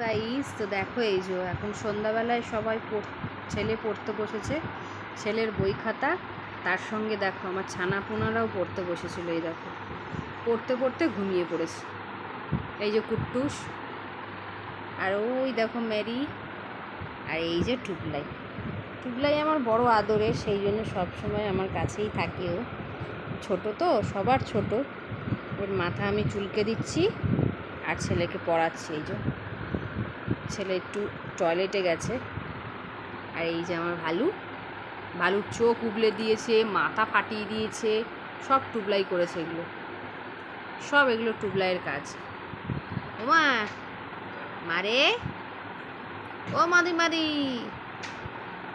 Guys তো দেখো এই যে এখন সন্ধ্যাবেলায় সবাই ছেলে পড়তে বসেছে, ছেলের বই খাতা, তার সঙ্গে দেখো আমার ছানা পোনারাও পড়তে বসেছিল এই দেখো। পড়তে পড়তে ঘুমিয়ে পড়েছে। এই যে কুট্টুস আর ওই দেখো ম্যারি আর এই যে টুকলাই টুকলাই আমার বড় আদরে সেই জন্য সবসময় আমার কাছেই থাকে ও। ছোটো তো, সবার ছোট। ওর মাথা আমি চুলকে দিচ্ছি আর ছেলেকে পড়াচ্ছি এই যে। ছেলে একটু টয়লেটে গেছে। আর এই যে আমার ভালু, ভালুর চোখ উবলে দিয়েছে, মাথা ফাটিয়ে দিয়েছে, সব টুবলাই করেছে এগুলো। সব এগুলো টুবলাইয়ের কাজ। ওমা, মারে, ও মাদি মারি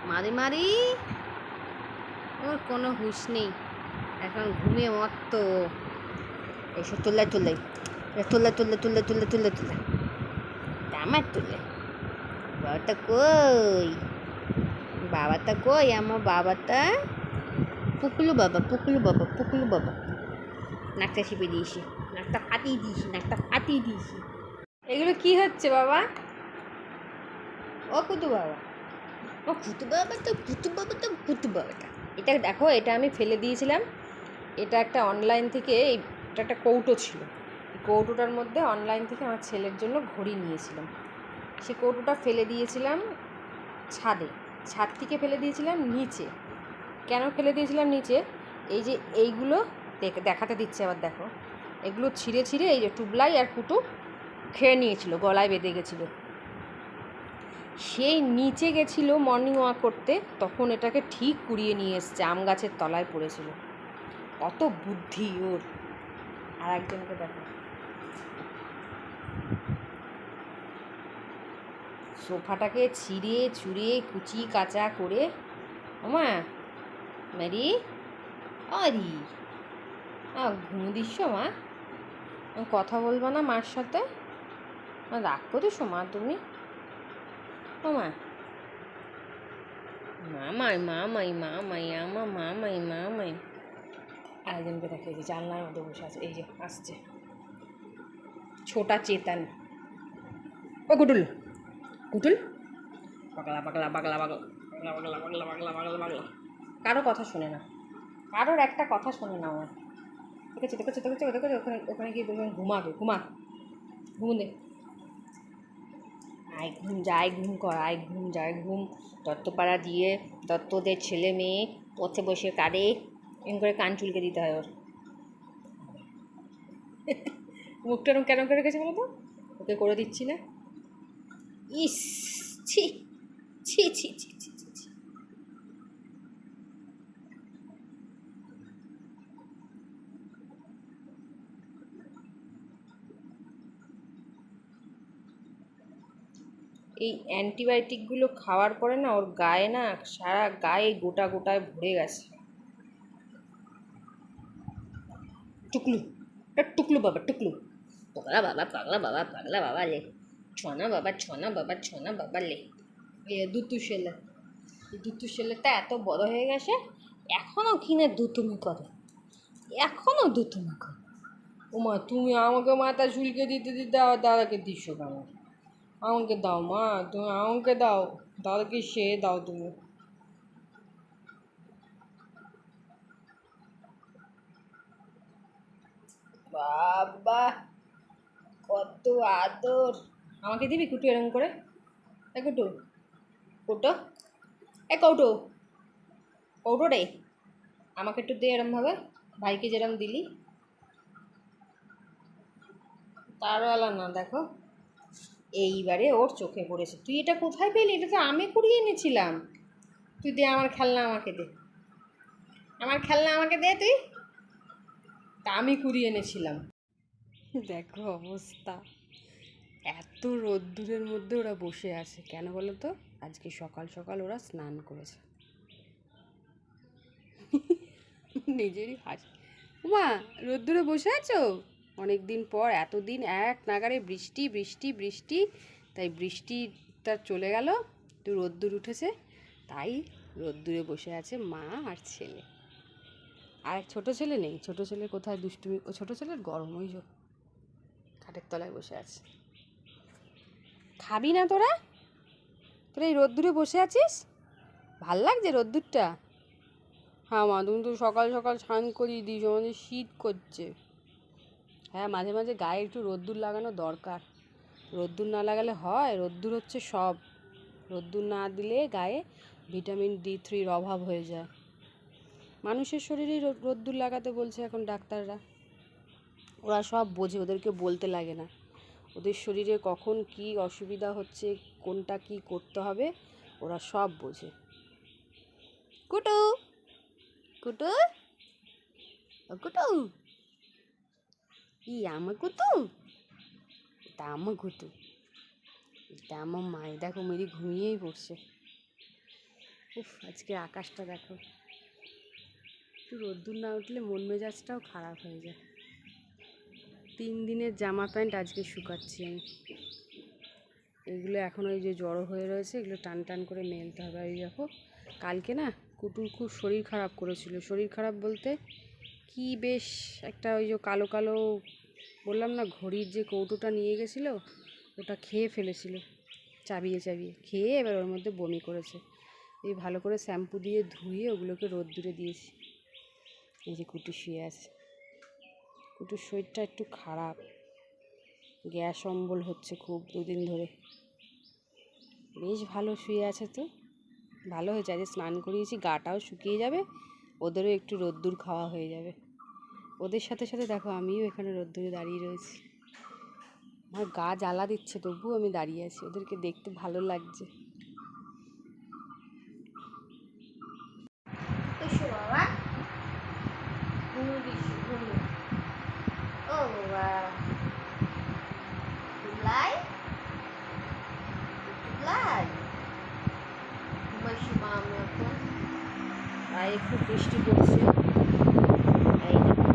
মাদি মারি ওর কোনো হুঁশ নেই। এখন ঘুমিয়ে মত্ত। এসব তুললাই তুললাই তুললে তুললে তুললে তুললে তুললে তুললে আমার তুলে বাবাটা কই? বাবাটা কই? আমার বাবাটা? পুকলু বাবা পুকলু বাবা পুকলু বাবা। নাকটা শিপে দিয়েছি, নাকটা ফাটিয়ে দিয়েছি, নাকটা ফাটিয়ে দিয়েছি। এগুলো কি হচ্ছে বাবা? ও কুতু বাবা। ও কুতু বাবা তো কুতু বাবা তো কুতু বাবাটা। এটা দেখো, এটা আমি ফেলে দিয়েছিলাম। এটা একটা অনলাইন থেকে এটা একটা কৌটো ছিল। কৌটোটার মধ্যে অনলাইন থেকে আমার ছেলের জন্য ঘড়ি নিয়েছিলাম। সে কৌটোটা ফেলে দিয়েছিলাম ছাদে। ছাদ থেকে ফেলে দিয়েছিলাম নিচে। কেন ফেলে দিয়েছিলাম নিচে? এই যে এইগুলো দেখাতে দিচ্ছে আবার দেখো। এগুলো ছিঁড়ে ছিঁড়ে এই যে টুবলাই আর কুটু খেয়ে নিয়েছিল, গলায় বেঁধে গেছিল। সেই নিচে গেছিল মর্নিং ওয়াক করতে, তখন এটাকে ঠিক কুড়িয়ে নিয়ে এসছে, আম গাছের তলায় পড়েছিল। কত বুদ্ধি ওর। আর একজনকে দেখো সোফাটাকে ছিঁড়ে, ছুঁড়ে, কুচি, কাচা করে। ওমা ম্যারি আরি। আ, ঘুম দিচ্ছ, মা? কথা বলব না মার সাথে? রাগ করিস মা তুমি? ও মা মামাই মামাই মামাই আমা মামাই মামাই। আরেকজনকে দেখে যে জানলার মধ্যে বসে আছে। এই যে, আসছে। ছোটা চেতন। ও কুটুল কুটুল পাগলা পাগলা পাগলা পাগলা পাগলা পাগলা পাগলা পাগলা পাগলা পাগলা। কারও কথা শোনে না। কারোর একটা কথা শোনে না আমার ঠিক আছে দেখো দেখেছ দেখেছ দেখেছ ওখানে ওখানে গিয়ে বলবেন ঘুমাবে ঘুমা ঘুম দে। আয় ঘুম যায় ঘুম কর আয় ঘুম যায় ঘুম। দত্তপাড়া দিয়ে দত্তদের ছেলে মেয়ে পথে বসে কাঁদে। এম করে কান চুলকে দিতে হয় ওর। মুখটা কেন করে রেখেছে বলো তো? ওকে করে দিচ্ছি না? ইস, ছি ছি ছি ছি ছি ছি এই অ্যান্টিবায়োটিকগুলো খাওয়ার পরে না ওর গায়ে না সারা গায়ে গোটা গোটায় ভরে গেছে। টুকলু টুকলু বাবা, টুকলু। পাগলা বাবা পাগলা বাবা পাগলা বাবা লে ছনা বাবা ছনা বাবা ছনা বাবা লে। দুতু ছেলে দুতু ছেলেটা এত বড় হয়ে গেছে এখনও কিনে দুতুমি করে। এখনও দুতুমি করে। ওমা, তুমি আমাকে মাথা চুলকে দিতে দিতে দাদাকে দিচ্ছ কেন? আমাকে দাও, মা, তুমি আমাকে দাও, দাদাকে সে দাও তুমি। বাবা, কত আদর। আমাকে দিবি কুটু এরকম করে? এ কুটু, কুটো, এ কৌটো কৌটো রে। আমাকে একটু দে এরমভাবে ভাইকে যেরম দিলি। তারওয়ালা না, দেখো। এইবারে ওর চোখে পড়েছে। তুই এটা কোথায় পেলি? এটা তো আমি কুড়িয়ে এনেছিলাম। তুই দে আমার খেলনা আমাকে দে। আমার খেলনা আমাকে দে তুই। তা আমি কুড়িয়ে এনেছিলাম। দেখো অবস্থা। এত রোদ্দুরের মধ্যে ওরা বসে আছে, কেন বলো তো? আজকে সকাল সকাল ওরা স্নান করেছে। নিজেরই হাসি মা রোদ্দুরে বসে আছো? অনেক দিন পর, এতদিন এক নাগারে বৃষ্টি বৃষ্টি বৃষ্টি, তাই বৃষ্টিটা চলে গেল, তো রোদ্দুর উঠেছে, তাই রোদ্দুরে বসে আছে মা আর ছেলে। আর এক ছোটো ছেলে নেই, ছোটো ছেলে কোথায় দুষ্টুমি, ও ছোটো ছেলের গরম ওই খাটের তলায় বসে আছে। খাবি না তোরা? তোরা এই রোদ্দুরে বসে আছিস? ভালো লাগছে রোদ্দুরটা? হ্যাঁ মা, তুমি তো সকাল সকাল স্নান করিয়ে দিস আমাদের শীত করছে। হ্যাঁ মাঝে মাঝে গায়ে একটু রোদ্দুর লাগানো দরকার। রোদ্দুর না লাগালে হয়, রোদ্দুর হচ্ছে সব। রোদ্দুর না দিলে গায়ে ভিটামিন ডি থ্রির অভাব হয়ে যায়। মানুষের শরীরেই রো- রোদ্দুর লাগাতে বলছে এখন ডাক্তাররা। ওরা সব বোঝে, ওদেরকে বলতে লাগে না। ওদের শরীরে কখন কি অসুবিধা হচ্ছে, কোনটা কি করতে হবে, ওরা সব বোঝে। কুটু! কুটু! কুটু! ই আমার কুতু এটা আমার কুতু এটা আমার মাই দেখো, মেরি ঘুমিয়েই পড়ছে। উফ আজকে আকাশটা দেখো। একটু রোদ্দুর না উঠলে মন মেজাজটাও খারাপ হয়ে যায়। তিন দিনের জামা প্যান্ট আজকে শুকাচ্ছি আমি। এগুলো এখন ওই যে জড়ো হয়ে রয়েছে, এগুলো টান টান করে মেলতে হবে। আর দেখো, কালকে না কুটুর খুব শরীর খারাপ করেছিল। শরীর খারাপ বলতে কি বেশ একটা ওই যে কালো কালো, বললাম না ঘড়ির যে কৌটোটা নিয়ে গেছিল, ওটা খেয়ে ফেলেছিল। চাবিয়ে চাবিয়ে, খেয়ে এবার ওর মধ্যে বমি করেছে। এই ভালো করে শ্যাম্পু দিয়ে ধুয়ে ওগুলোকে রোদ্দুরে দিয়েছি। এই যে কুটি শুয়ে আছে। কুটুর শরীরটা একটু খারাপ। গ্যাস অম্বল হচ্ছে খুব দুদিন ধরে। বেশ ভালো শুয়ে আছে তো। ভালো হয়েছে, আজকে স্নান করিয়েছি, গাটাও শুকিয়ে যাবে, ওদেরও একটু রোদ্দুর খাওয়া হয়ে যাবে। ওদের সাথে সাথে দেখো, আমিও এখানে রোদ্দুরে দাঁড়িয়ে রয়েছি। আমার গা জ্বালা দিচ্ছে, তবুও আমি দাঁড়িয়ে আছি, ওদেরকে দেখতে ভালো লাগছে এসো বাবা ঘুমু দিছি ঘুমু ও বাবা তুলাই তুলাই ঘুমাইছি মা আমি এখন গায়ে একটু বৃষ্টি পড়ছে এই দেখো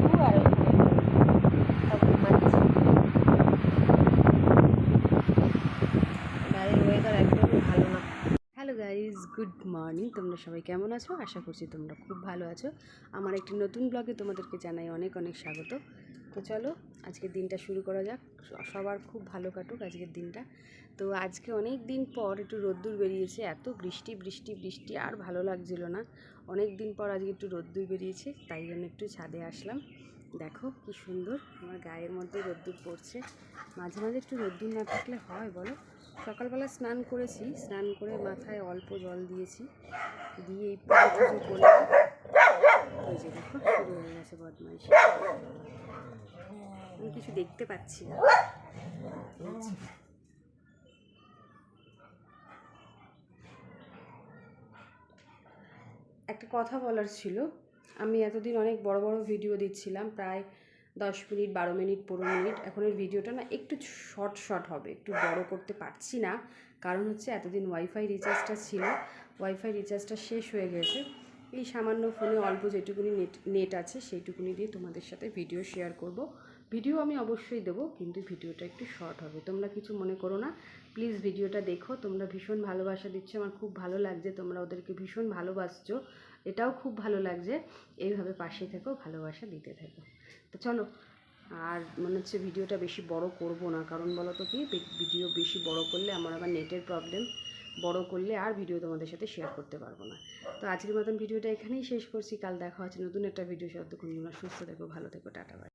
খুব আর সব ঘুমাচ্ছি গায়ের ওয়েদার একদমই ভালো না হ্যালো গাইজ গুড মর্নিং তোমরা সবাই কেমন আছো? আশা করছি তোমরা খুব ভালো আছো। আমার একটি নতুন ব্লগে তোমাদেরকে জানাই অনেক অনেক স্বাগত। তো চলো, আজকের দিনটা শুরু করা যাক। সবার খুব ভালো কাটুক আজকের দিনটা। তো আজকে অনেক দিন পর একটু রোদ্দুর বেরিয়েছে। এত বৃষ্টি বৃষ্টি বৃষ্টি, আর ভালো লাগছিল না। অনেক দিন পর আজকে একটু রোদ্দুর বেরিয়েছে, তাই জন্য একটু ছাদে আসলাম। দেখো কি সুন্দর, আমার গায়ের মধ্যে রোদ্দুর পড়ছে। মাঝে মাঝে একটু রোদ্দুর না থাকলে হয় বলো? সকালবেলা স্নান করেছি, স্নান করে মাথায় অল্প জল দিয়েছি, দিয়ে এই পুজো করে গেছে বদমাইশ আমি কিছু দেখতে পাচ্ছি না। একটা কথা বলার ছিল, আমি এতদিন অনেক বড় বড় ভিডিও দিচ্ছিলাম প্রায় দশ মিনিট, বারো মিনিট, পনেরো মিনিট। এখন এর ভিডিওটা না একটু শর্ট শর্ট হবে, একটু বড় করতে পারছি না। কারণ হচ্ছে এতদিন ওয়াইফাই রিচার্জটা ছিল ওয়াইফাই রিচার্জটা শেষ হয়ে গেছে। এই সামান্য ফোনে অল্প যেটুকুনি নেট নেট আছে, সেইটুকুনি দিয়ে তোমাদের সাথে ভিডিও শেয়ার করব। ভিডিও আমি অবশ্যই দেবো, কিন্তু ভিডিওটা একটু শর্ট হবে। তোমরা কিছু মনে করো না। প্লিজ ভিডিওটা দেখো। তোমরা ভীষণ ভালোবাসা দিচ্ছ। আমার খুব ভালো লাগছে। তোমরা ওদেরকে ভীষণ ভালোবাসছো। এটাও খুব ভালো লাগছে। এইভাবে পাশে থেকো, ভালোবাসা দিতে থেকো। তো চলো, আর মনে হচ্ছে ভিডিওটা বেশি বড় করব না, কারণ বলো তো কি ভিডিও বেশি বড় করলে আমার আবার নেটের প্রবলেম বড় করলে আর ভিডিও তোমাদের সাথে শেয়ার করতে পারব না। তো আজকের মতন ভিডিওটা এখানেই শেষ করছি, কাল দেখা হচ্ছে নতুন একটা ভিডিও সাথে তোমরা সুস্থ থেকো, ভালো থেকো, টাটা